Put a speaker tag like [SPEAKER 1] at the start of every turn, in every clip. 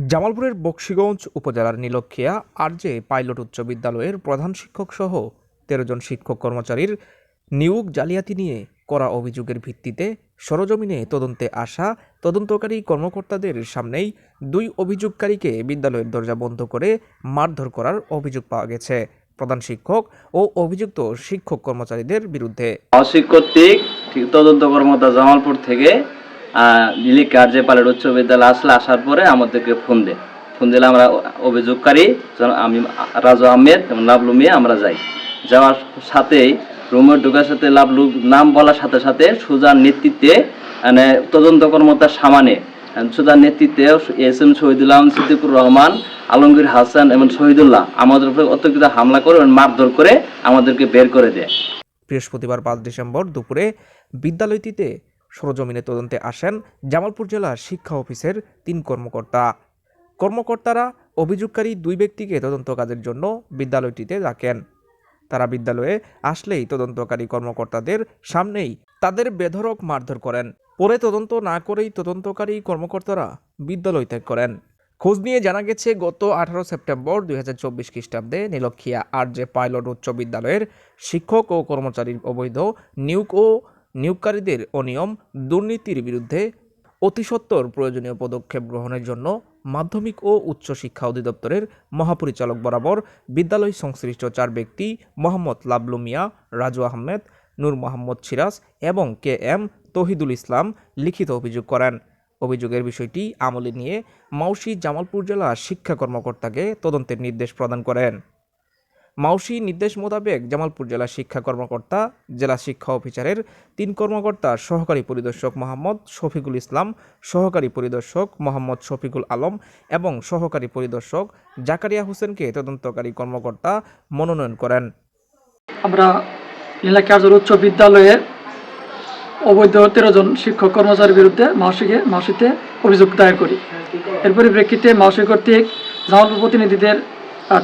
[SPEAKER 1] জামালপুরের বক্সিগঞ্জ উপজেলার নীলক্ষিয়া RJ pilot উচ্চ বিদ্যালয়ের প্রধান শিক্ষক সহ তেরো জন শিক্ষক কর্মচারীর নিয়োগ জালিয়াতি নিয়ে করা অভিযোগের ভিত্তিতে সরজমিনে তদন্তে আসা তদন্তকারী কর্মকর্তাদের সামনেই দুই অভিযোগকারীকে বিদ্যালয়ের দরজা বন্ধ করে মারধর করার অভিযোগ পাওয়া গেছে। প্রধান শিক্ষক ও অভিযুক্ত শিক্ষক কর্মচারীদের বিরুদ্ধে
[SPEAKER 2] ঠিক তদন্ত কর্মকর্তা জামালপুর থেকে লিলিক কার্যে পালের উচ্চ বিদ্যালয় আসলে আসার পরে আমাদেরকে ফোন দেয় ফোন দিলে আমরা অভিযোগকারী আমি, রাজু আহমেদ এবং লাভলু মিয়া, আমরা যাই। যাওয়ার সাথেই রুমের ঢোকার সাথে লাভলু নাম বলার সাথে সাথে সুজার নেতৃত্বে মানে তদন্ত কর্মকর্তার সামানে, সুজার নেতৃত্বে এস এম শহীদুল্লাহ সিদ্দিকুর রহমান, আলমগীর হাসান এবং শহীদুল্লাহ আমাদের উপরে অতর্কিত হামলা করে এবং মারধর করে আমাদেরকে বের করে দেয়।
[SPEAKER 1] বৃহস্পতিবার পাঁচ ডিসেম্বর দুপুরে বিদ্যালয়টিতে সরজমিনে তদন্তে আসেন জামালপুর জেলা শিক্ষা অফিসের তিন কর্মকর্তা। কর্মকর্তারা অভিযোগকারী দুই ব্যক্তিকে তদন্ত কাজের জন্য বিদ্যালয়টিতে ডাকেন তারা বিদ্যালয়ে আসলেই তদন্তকারী কর্মকর্তাদের সামনেই তাদের বেধরক মারধর করেন। পরে তদন্ত না করেই তদন্তকারী কর্মকর্তারা বিদ্যালয় ত্যাগ করেন। খোঁজ নিয়ে জানা গেছে, গত আঠারো সেপ্টেম্বর দুই হাজার চব্বিশ খ্রিস্টাব্দে নীলক্ষিয়া আর জে পাইলট উচ্চ বিদ্যালয়ের শিক্ষক ও কর্মচারীর অবৈধ নিয়োগ ও নিয়োগকারীদের অনিয়ম, দুর্নীতির বিরুদ্ধে অতিসত্বর প্রয়োজনীয় পদক্ষেপ গ্রহণের জন্য মাধ্যমিক ও উচ্চ শিক্ষা অধিদপ্তরের মহাপরিচালক বরাবর বিদ্যালয় সংশ্লিষ্ট চার ব্যক্তি মোহাম্মদ লাবলু মিয়া, রাজু আহমেদ, নূর মোহাম্মদ সিরাজ এবং কে এম তহিদুল ইসলাম লিখিত অভিযোগ করেন। অভিযোগের বিষয়টি আমলে নিয়ে মাউসি জামালপুর জেলা শিক্ষা কর্মকর্তাকে তদন্তের নির্দেশ প্রদান করেন। মাউসি নির্দেশ মোতাবেক জামালপুর জেলা শিক্ষা কর্মকর্তা, জেলা শিক্ষা অফিসারের তিন কর্মকর্তা, সহকারী পরিদর্শক মোহাম্মদ শফিকুল ইসলাম, সহকারী পরিদর্শক মোহাম্মদ শফিকুল আলম এবং সহকারী পরিদর্শক জাকারিয়া হোসেনকে তদন্তকারী কর্মকর্তা মনোনয়ন করেন।
[SPEAKER 3] আমরা লীলা কার্যর উচ্চ বিদ্যালয়ের অবৈধ তেরো জন শিক্ষক কর্মচারীর বিরুদ্ধে মাসিকে, মাসিতে অভিযোগ দায়ের করি। এর পরিপ্রেক্ষিতে মাসি কর্তৃক জামালপুর প্রতিনিধিদের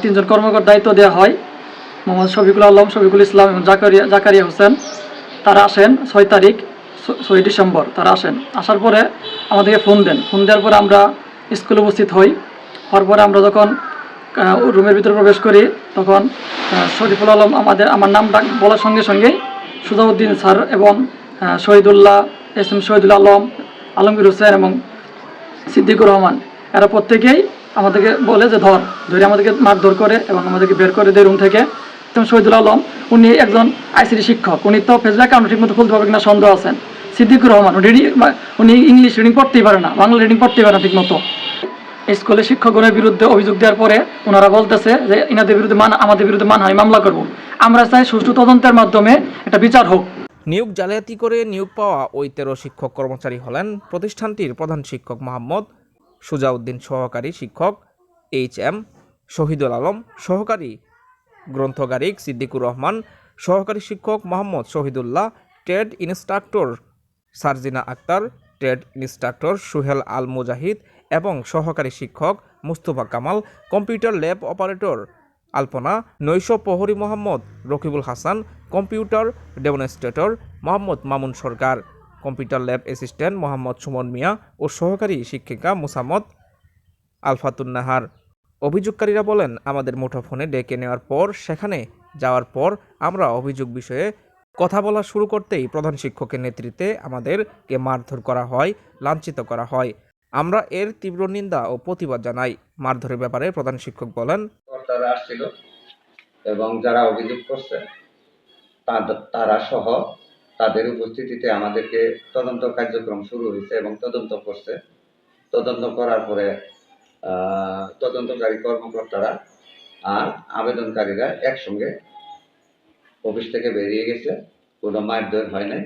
[SPEAKER 3] তিনজন কর্মকর্তা দায়িত্ব দেওয়া হয়। মোহাম্মদ শফিকুল আলম, শফিকুল ইসলাম এবং জাকারিয়া জাকারিয়া হোসেন, তারা আসেন ছয় তারিখ ছয় ডিসেম্বর, তারা আসেন। আসার পরে আমাদেরকে ফোন দেন। ফোন দেওয়ার পরে আমরা স্কুলে উপস্থিত হই। হওয়ার পরে আমরা যখন রুমের ভিতরে প্রবেশ করি, তখন শরীফুল আলম আমাদের আমার নাম ডাক বলার সঙ্গে সঙ্গেই সুজাউদ্দিন স্যার এবং শহীদুল্লাহ এস এম শহীদুল আলম, আলমগীর হোসেন এবং সিদ্দিকুর রহমান, এরা প্রত্যেকেই আমাদেরকে বলে যে, ধর। ধরে আমাদেরকে মারধর করে এবং আমাদেরকে বের করে দেয় রুম থেকে। এবং শহীদুল আলম, উনি একজন আইসিডি শিক্ষক। উনি তো ফেসবুক অ্যাকাউন্ট ঠিকমতো খুলতে পারবে কিনা সন্দেহ আছেন সিদ্দিকুর রহমান, উনি উনি ইংলিশ রিডিং পড়তেই পারে না, বাংলা রিডিং পড়তেই পারে না ঠিকমতো। স্কুলে শিক্ষকগণের বিরুদ্ধে অভিযোগ দেওয়ার পরে ওনারা বলতেছে যে, ইনাদের বিরুদ্ধে মান, আমাদের বিরুদ্ধে মানহানি মামলা করব। আমরা চাই সুষ্ঠু তদন্তের মাধ্যমে একটা বিচার হোক।
[SPEAKER 1] নিয়োগ জালিয়াতি করে নিয়োগ পাওয়া ওই তেরো শিক্ষক কর্মচারী হলেন প্রতিষ্ঠানটির প্রধান শিক্ষক মোহাম্মদ সুজাউদ্দিন সহকারী শিক্ষক এইচ এম শহীদুল আলম সহকারী গ্রন্থগারিক সিদ্দিকুর রহমান, সহকারী শিক্ষক Mohammad Shahidullah trade instructor Sarjina Akter trade instructor Suhel Al Mujahid এবং সহকারী শিক্ষক Mustafa Kamal, computer lab operator Alpana, নৈশ প্রহরী Mohammad Rakibul Hasan, computer demonstrator Mohammad Mamun Sarkar, computer lab assistant Mohammad Sumon Mia ও সহকারী শিক্ষিকা মুসাম্মদ আলফাতুন্নাহার। অভিযোগকারীরা বলেন, আমাদের মুঠোফোনে ডেকে নেওয়ার পর, সেখানে যাওয়ার পর আমরা অভিযোগ বিষয়ে কথা বলা শুরু করতেই প্রধান শিক্ষকের নেতৃত্বে আমাদেরকে মারধর করা হয়, লাঞ্ছিত করা হয়। আমরা এর তীব্র নিন্দা ও প্রতিবাদ জানাই। মারধরের ব্যাপারে প্রধান শিক্ষক বলেন,
[SPEAKER 4] কর্তারা আসছিল এবং যারা অভিযোগ করছে তারা সহ তাদের উপস্থিতিতে আমাদেরকে তদন্ত কার্যক্রম শুরু হয়েছে এবং তদন্ত করছে। তদন্ত করার পরে তদন্তকারী কর্মকর্তারা আর আবেদনকারীরা একসঙ্গে অফিস থেকে বেরিয়ে গেছে। কোনো মারধর হয় নাই।